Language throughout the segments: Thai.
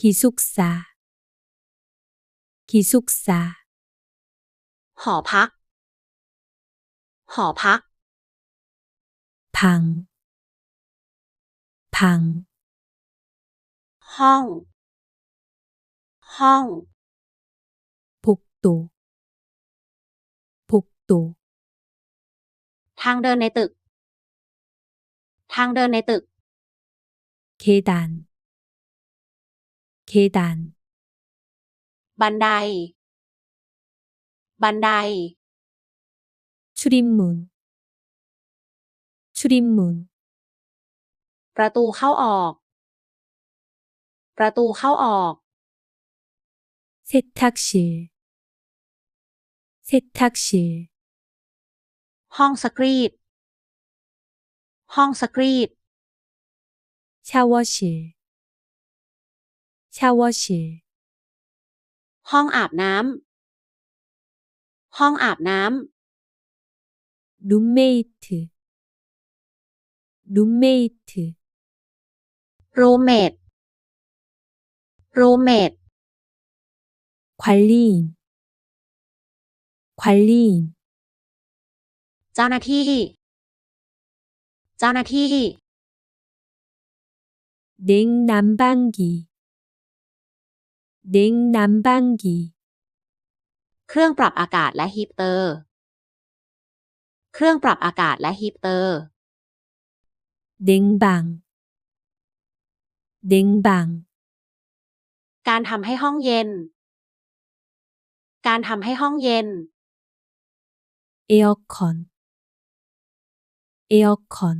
기숙사 기숙사 หอพัก หอพัก 방, 방, ห้อง ห้อง 복도, 복도, ทางเดินในตึก ทางเดินในตึก 계단, 계단, บันได บันได 출입문, 출입문, ประตูเข้าออก ประตูเข้าออก 세탁실, 세탁실, ห้องสกรีด ห้องสกรีด 샤워실, 샤워실, ห้องอาบน้ำ ห้องอาบน้ 룸메이트, 룸메이트, ำ รูเมด รูเมด 관리인, 관리인, เจ้าหน้าที่ เจ้าหน้าที่ 냉난방기, 냉난방기, เครื่องปรับอากาศและฮีตเตอร์ เครื่องปรับอากาศและฮีตเตอร์ 냉방, 냉방, การทำให้ห้องเย็น การทำให้ห้องเย็น 에어컨, 에어컨,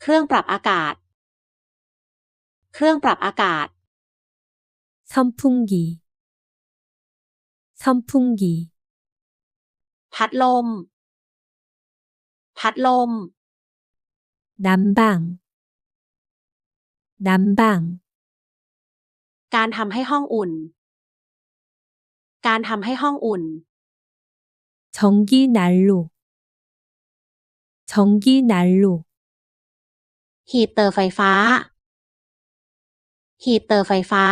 เครื่องปรับอากาศ เครื่องปรับอากาศ 선풍기, 선풍기, พัดลม พัดลม 난방, 난방, การทำให้ห้องอุ่น การทำให้ห้องอุ่น 전기 난로, 전기 난로, ฮีตเตอร์ไฟฟ้า ฮีตเตอร์ไฟฟ้า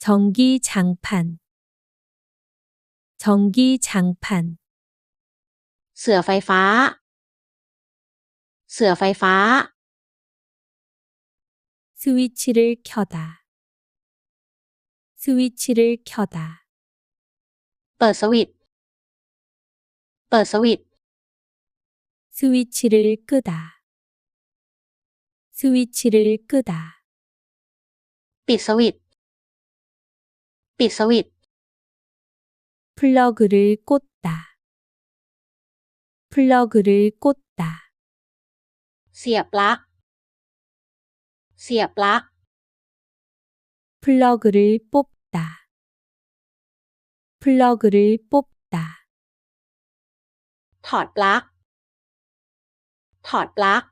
전기 장판, 전기 장판, เสือไฟฟ้า เสือไฟฟ้า 스위치를 켜다, 스위치를 켜다, เปิดสวิตช์เปิดสวิตช์ 스위치를 끄다, 스위치를 끄다, ปิดสวิตช์ ปิดสวิตช์ 플러그를 꽂다, 플러그를 꽂다, เสียบปลั๊ก เสียบปลั๊ก 플러그를 뽑다, 플러그를 뽑다, ถอดปลั๊ก ถอดปลั๊ก